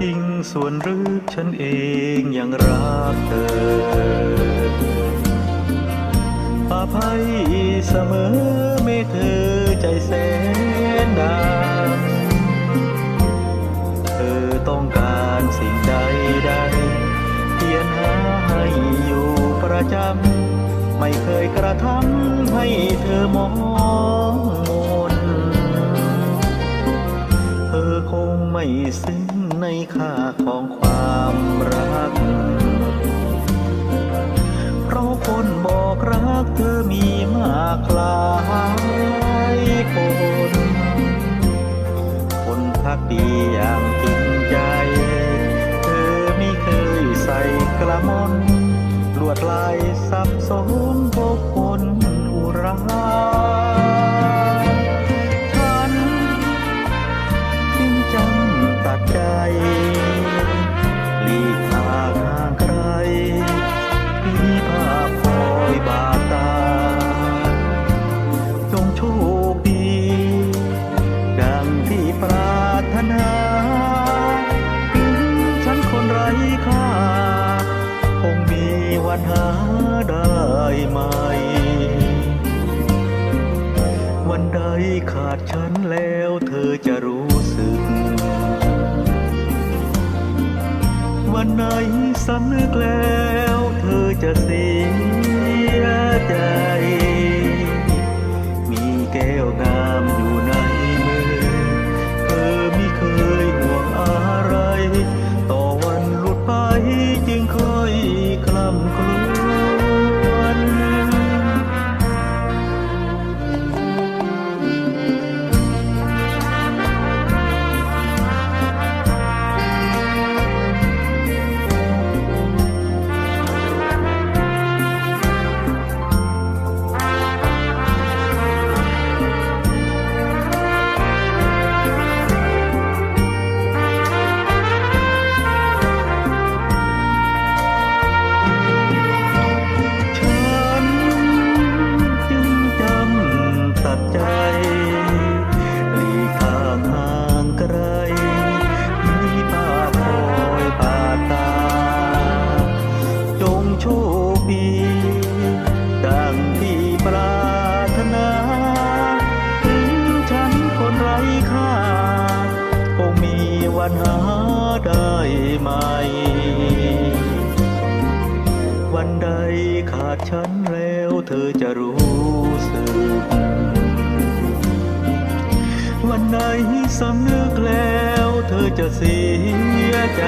จริงส่วนรือฉันเองยังรักเธออภัยเสมอไม่เธอใจแสนดำเธอต้องการสิ่งใดใดเพียรหาให้อยู่ประจำ ไม่เคยกระทำให้เธอมองมนเธอคงไม่ซึ้ง ในค่าของความรัก เพราะคนบอกรักเธอมีมากลายคน คนพักดีอย่างจริงใจ เธอไม่เคยใส่กระมนลวดลายสับสน มีวันหาได้ไหม วันใดขาดฉันแล้วเธอจะรู้สึก วันไหนสำนึกแล้วเธอจะเสียใจ โชคดีดังที่ปรารถนาถึงฉันคนไร้ค่าคงมีวันหาได้ไหม วันใดขาดฉันแล้วเธอจะรู้สึก วันไหนสำนึกแล้วเธอจะเสียใจ